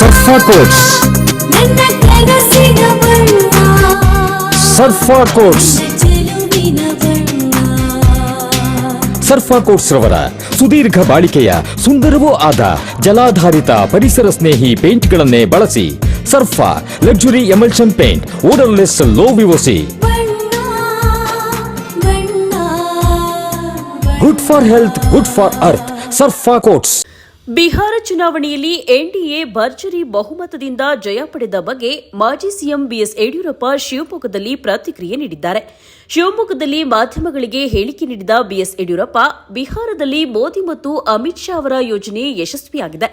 ಸರ್ಫಾ quotes ನನ್ನ ಕನಸಿನ ಬಣ್ಣ ಸರ್ಫಾ ಕೋಟ್ಸ್ ಚೆಲುವಿನ ಬಣ್ಣ ಸರ್ಫಾ ಕೋಟ್ಸ್ ರವರ ಸುದೀರ್ಘ ಬಾಳಿಕೆಯ ಸುಂದರವೂ ಆದ ಜಲಾಧಾರಿತ ಪರಿಸರ ಸ್ನೇಹಿ ಪೇಂಟ್ಗಳನ್ನೇ ಬಳಸಿ Surfa luxury emulsion paint odourless low VOC ಬಣ್ಣ ಬಣ್ಣ good for health good for earth Surfa coats Bihar ಚುನಾವಣೆಯಲ್ಲಿ ಎನ್ಡಿಎ ಭರ್ಜರಿ ಬಹುಮತದಿಂದ ಜಯ ಪಡೆದ ಬಗ್ಗೆ ಮಾಜಿ ಸಿಎಂ ಬಿಎಸ್ ಯಡಿಯೂರಪ್ಪ ಶಿವಮೊಗ್ಗದಲ್ಲಿ ಪ್ರತಿಕ್ರಿಯೆ ನೀಡಿದ್ದಾರೆ. ಶಿವಮೊಗ್ಗದಲ್ಲಿ ಮಾಧ್ಯಮಗಳಿಗೆ ಹೇಳಿಕೆ ನೀಡಿದ ಬಿಎಸ್ ಯಡಿಯೂರಪ್ಪ, ಬಿಹಾರದಲ್ಲಿ ಮೋದಿ ಮತ್ತು ಅಮಿತ್ ಶಾ ಅವರ ಯೋಜನೆ ಯಶಸ್ವಿಯಾಗಿದೆ.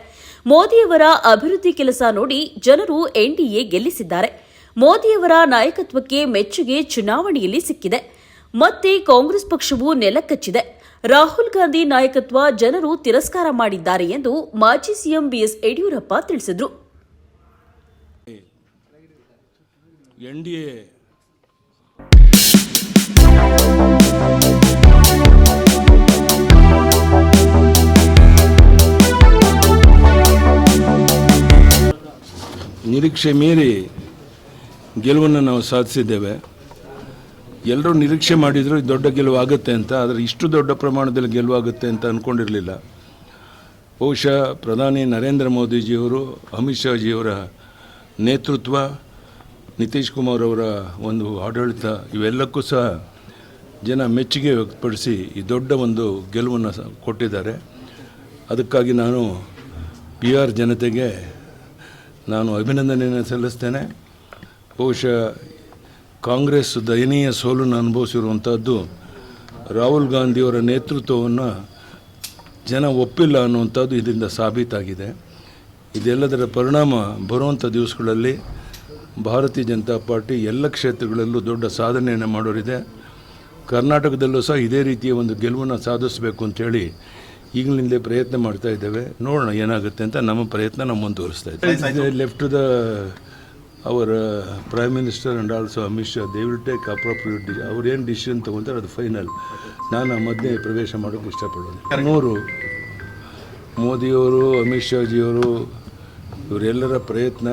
ಮೋದಿಯವರ ಅಭಿವೃದ್ಧಿ ಕೆಲಸ ನೋಡಿ ಜನರು ಎನ್ಡಿಎ ಗೆಲ್ಲಿಸಿದ್ದಾರೆ. ಮೋದಿಯವರ ನಾಯಕತ್ವಕ್ಕೆ ಮೆಚ್ಚುಗೆ ಚುನಾವಣೆಯಲ್ಲಿ ಸಿಕ್ಕಿದೆ. ಮತ್ತೆ ಕಾಂಗ್ರೆಸ್ ಪಕ್ಷವು ನೆಲಕಚ್ಚಿದೆ. ರಾಹುಲ್ ಗಾಂಧಿ ನಾಯಕತ್ವ ಜನರು ತಿರಸ್ಕಾರ ಮಾಡಿದ್ದಾರೆ ಎಂದು ಮಾಜಿ ಸಿಎಂ ಬಿಎಸ್ ಯಡಿಯೂರಪ್ಪ ತಿಳಿಸಿದರು. ನಿರೀಕ್ಷೆ ಮೀರಿ ಗೆಲುವನ್ನು ನಾವು ಸಾಧಿಸಿದ್ದೇವೆ. ಎಲ್ಲರೂ ನಿರೀಕ್ಷೆ ಮಾಡಿದ್ರು ದೊಡ್ಡ ಗೆಲುವು ಆಗುತ್ತೆ ಅಂತ, ಆದರೆ ಇಷ್ಟು ದೊಡ್ಡ ಪ್ರಮಾಣದಲ್ಲಿ ಗೆಲುವಾಗುತ್ತೆ ಅಂತ ಅಂದ್ಕೊಂಡಿರಲಿಲ್ಲ ಬಹುಶಃ ಪ್ರಧಾನಿ ನರೇಂದ್ರ ಮೋದಿಜಿಯವರು, ಅಮಿತ್ ಶಾಜಿಯವರ ನೇತೃತ್ವ, ನಿತೀಶ್ ಕುಮಾರ್ ಅವರ ಒಂದು ಆಡಳಿತ, ಇವೆಲ್ಲಕ್ಕೂ ಸಹ ಜನ ಮೆಚ್ಚುಗೆ ವ್ಯಕ್ತಪಡಿಸಿ ಈ ದೊಡ್ಡ ಒಂದು ಗೆಲುವನ್ನು ಕೊಟ್ಟಿದ್ದಾರೆ. ಅದಕ್ಕಾಗಿ ನಾನು ಬಿಹಾರ್ ಜನತೆಗೆ ನಾನು ಅಭಿನಂದನೆಯನ್ನು ಸಲ್ಲಿಸ್ತೇನೆ. ಬಹುಶಃ ಕಾಂಗ್ರೆಸ್ ದಯನೀಯ ಸೋಲನ್ನು ಅನುಭವಿಸಿರುವಂಥದ್ದು ರಾಹುಲ್ ಗಾಂಧಿಯವರ ನೇತೃತ್ವವನ್ನು ಜನ ಒಪ್ಪಿಲ್ಲ ಅನ್ನುವಂಥದ್ದು ಇದರಿಂದ ಸಾಬೀತಾಗಿದೆ. ಇದೆಲ್ಲದರ ಪರಿಣಾಮ ಬರುವಂಥ ದಿವಸಗಳಲ್ಲಿ ಭಾರತೀಯ ಜನತಾ ಪಾರ್ಟಿ ಎಲ್ಲ ಕ್ಷೇತ್ರಗಳಲ್ಲೂ ದೊಡ್ಡ ಸಾಧನೆಯನ್ನು ಮಾಡೋರಿದೆ. ಕರ್ನಾಟಕದಲ್ಲೂ ಸಹ ಇದೇ ರೀತಿಯ ಒಂದು ಗೆಲುವನ್ನು ಸಾಧಿಸಬೇಕು ಅಂತೇಳಿ ಈಗಲಿಂದಲೇ ಪ್ರಯತ್ನ ಮಾಡ್ತಾ ಇದ್ದೇವೆ. ನೋಡೋಣ ಏನಾಗುತ್ತೆ ಅಂತ ನಮ್ಮ ಪ್ರಯತ್ನ ನಾವು ಮುಂದುವರಿಸ್ತಾ ಇದ್ದೇವೆ left the our prime minister and also Amit Shah they will take appropriate D ಅವ್ರು ಏನು ಡಿಸಿಷನ್ ತೊಗೊತಾರೆ ಅದು ಫೈನಲ್ ನಾನು ಆ ಮಧ್ಯೆ ಪ್ರವೇಶ ಮಾಡೋಕ್ಕೆ ಇಷ್ಟಪಡೋದು ಮೂರು ಮೋದಿಯವರು ಅಮಿತ್ ಶಾಜಿಯವರು ಇವರೆಲ್ಲರ ಪ್ರಯತ್ನ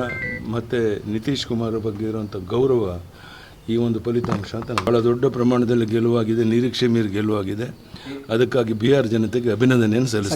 ಮತ್ತು ನಿತೀಶ್ ಕುಮಾರ್ ಬಗ್ಗೆ ಇರುವಂಥ ಗೌರವ ಈ ಒಂದು ಫಲಿತಾಂಶ ಅಂತ ಭಾಳ ದೊಡ್ಡ ಪ್ರಮಾಣದಲ್ಲಿ ಗೆಲುವಾಗಿದೆ ನಿರೀಕ್ಷೆ ಮೀರಿ ಗೆಲುವಾಗಿದೆ. ಅದಕ್ಕಾಗಿ ಬಿಹಾರ್ ಜನತೆಗೆ ಅಭಿನಂದನೆಯನ್ನು ಸಲ್ಲಿಸ್ತೇನೆ.